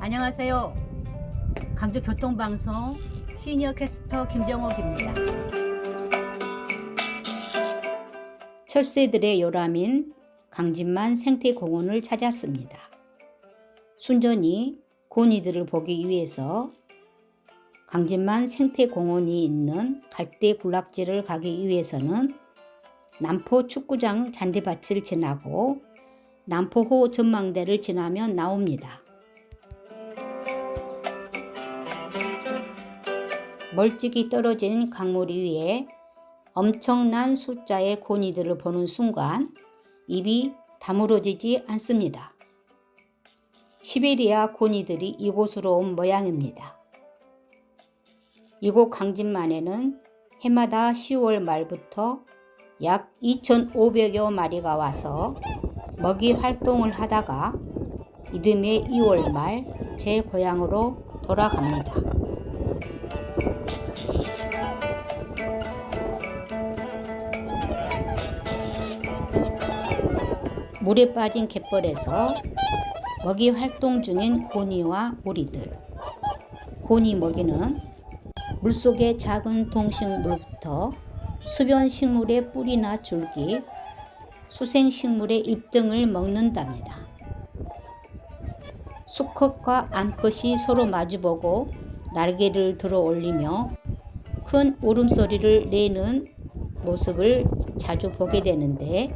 안녕하세요. 강주교통방송 시니어 캐스터 김정옥입니다. 철새들의 요람인 강진만 생태공원을 찾았습니다. 순전히 고니들을 보기 위해서 강진만 생태공원이 있는 갈대 군락지를 가기 위해서는 남포 축구장 잔디밭을 지나고 남포호 전망대를 지나면 나옵니다. 멀찍이 떨어진 강물 위에 엄청난 숫자의 고니들을 보는 순간 입이 다물어지지 않습니다. 시베리아 고니들이 이곳으로 온 모양입니다. 이곳 강진만에는 해마다 10월 말부터 약 2,500여 마리가 와서 먹이 활동을 하다가 이듬해 2월 말 제 고향으로 돌아갑니다. 물에 빠진 갯벌에서 먹이 활동 중인 고니와 오리들. 고니 먹이는 물속의 작은 동식물부터 수변 식물의 뿌리나 줄기, 수생 식물의 잎 등을 먹는답니다. 수컷과 암컷이 서로 마주보고 날개를 들어 올리며 큰 울음소리를 내는 모습을 자주 보게 되는데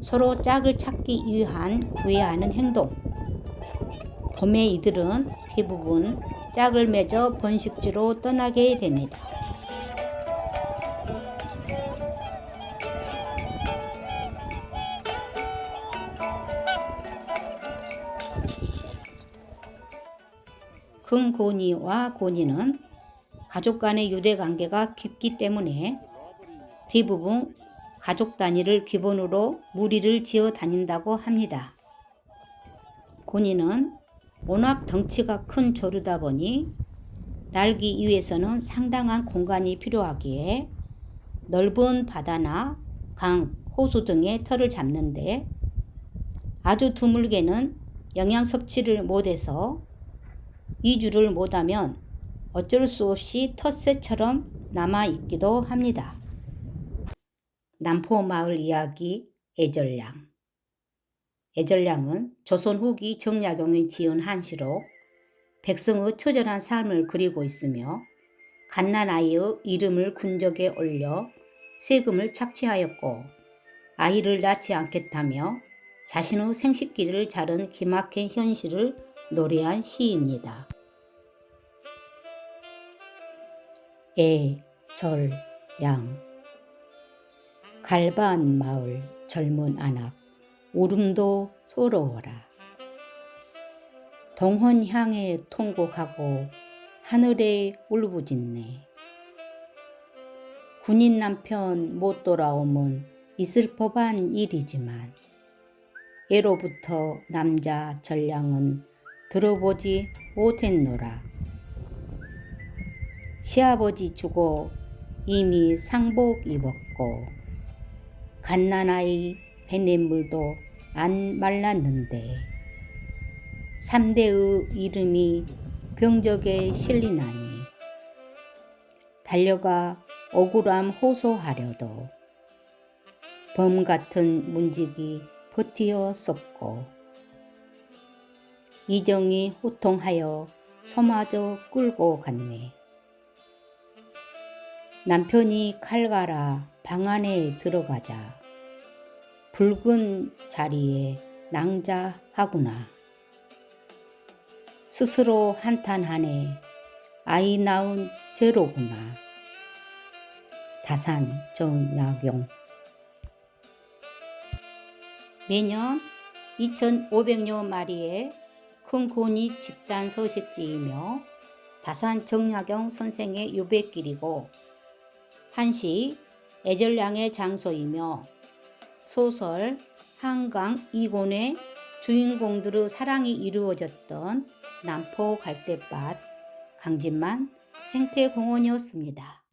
서로 짝을 찾기 위한 구애하는 행동. 봄에 이들은 대부분 짝을 맺어 번식지로 떠나게 됩니다. 금고니와 고니는 가족 간의 유대 관계가 깊기 때문에 대부분 가족 단위를 기본으로 무리를 지어 다닌다고 합니다. 고니는 워낙 덩치가 큰 조류다 보니 날기 위해서는 상당한 공간이 필요하기에 넓은 바다나 강, 호수 등의 털을 잡는데 아주 드물게는 영양 섭취를 못해서 이주를 못하면 어쩔 수 없이 텃새처럼 남아 있기도 합니다. 남포 마을 이야기 애절량 애절량은 조선 후기 정약용이 지은 한시로 백성의 처절한 삶을 그리고 있으며 갓난아이의 이름을 군적에 올려 세금을 착취하였고 아이를 낳지 않겠다며 자신의 생식기를 자른 기막힌 현실을 노래한 시입니다. 애, 절, 양. 갈바한 마을 젊은 안악 울음도 소로워라. 동헌 향에 통곡하고 하늘에 울부짖네. 군인 남편 못 돌아오면 있을 법한 일이지만 예로부터 남자 전량은 들어보지 못했노라 시아버지 주고 이미 상복 입었고 갓난아이 배냇물도 안 말랐는데 삼대의 이름이 병적에 실리나니 달려가 억울함 호소하려도 범 같은 문직이 버티어 썼고 이정이 호통하여 소마저 끌고 갔네. 남편이 칼가라 방 안에 들어가자 붉은 자리에 낭자하구나. 스스로 한탄하네. 아이 낳은 제로구나. 다산 정약용 매년 2,500여 마리의 큰 고니 집단 서식지이며 다산 정약용 선생의 유배길이고 한시 애절량의 장소이며 소설 한강 이곤의 주인공들의 사랑이 이루어졌던 남포 갈대밭 강진만 생태공원이었습니다.